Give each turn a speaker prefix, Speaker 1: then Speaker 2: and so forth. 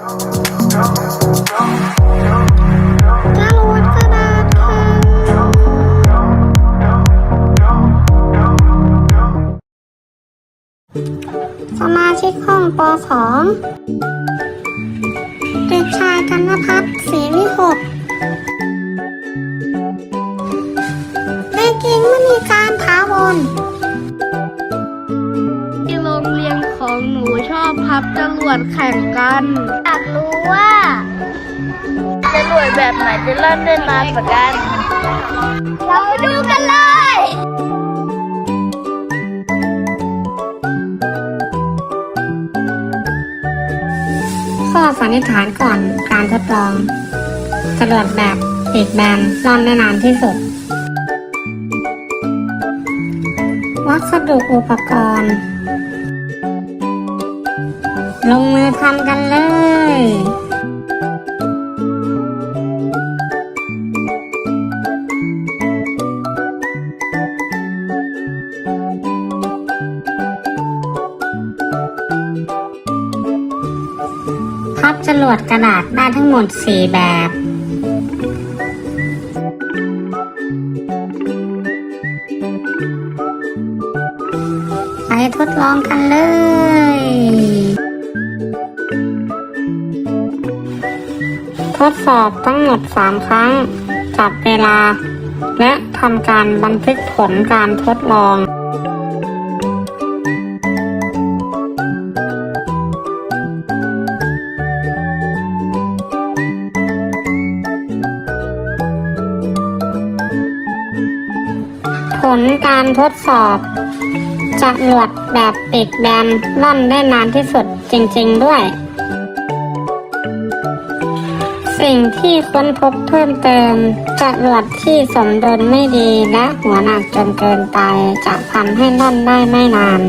Speaker 1: สมาชิกห้องป .2 เด็กชายกันพัฒน์ศรีวิหกเด็กหญิงมณีการถาว
Speaker 2: ร วดแข่งกัน
Speaker 1: อยากรู้ว่า
Speaker 2: จรวดแบบไหนจะเริ่มได้นานกว่ากัน
Speaker 1: เราไปดูกันเลยข้อสันนิษฐานก่อนการทดลองจรวดแบบปีกแบนร่อนได้นานที่สุด วัสดุอุปกรณ์ ลงมือทำกันเลยพับจรวดกระดาษได้ทั้งหมด 4 แบบไปทดลองกันเลย ทดสอบทั้งหมด 3 ครั้ง จับเวลา และทำการบันทึกผลการทดลองผลการทดสอบจรวดแบบปีกแบนล่อนได้นานที่สุดจริง ๆ ด้วย สิ่งที่ค้นพบเพิ่มเติมจรวดที่สมดุลไม่ดีและหัวหนักจนเกินไปจะทำให้ล่อนได้ไม่นาน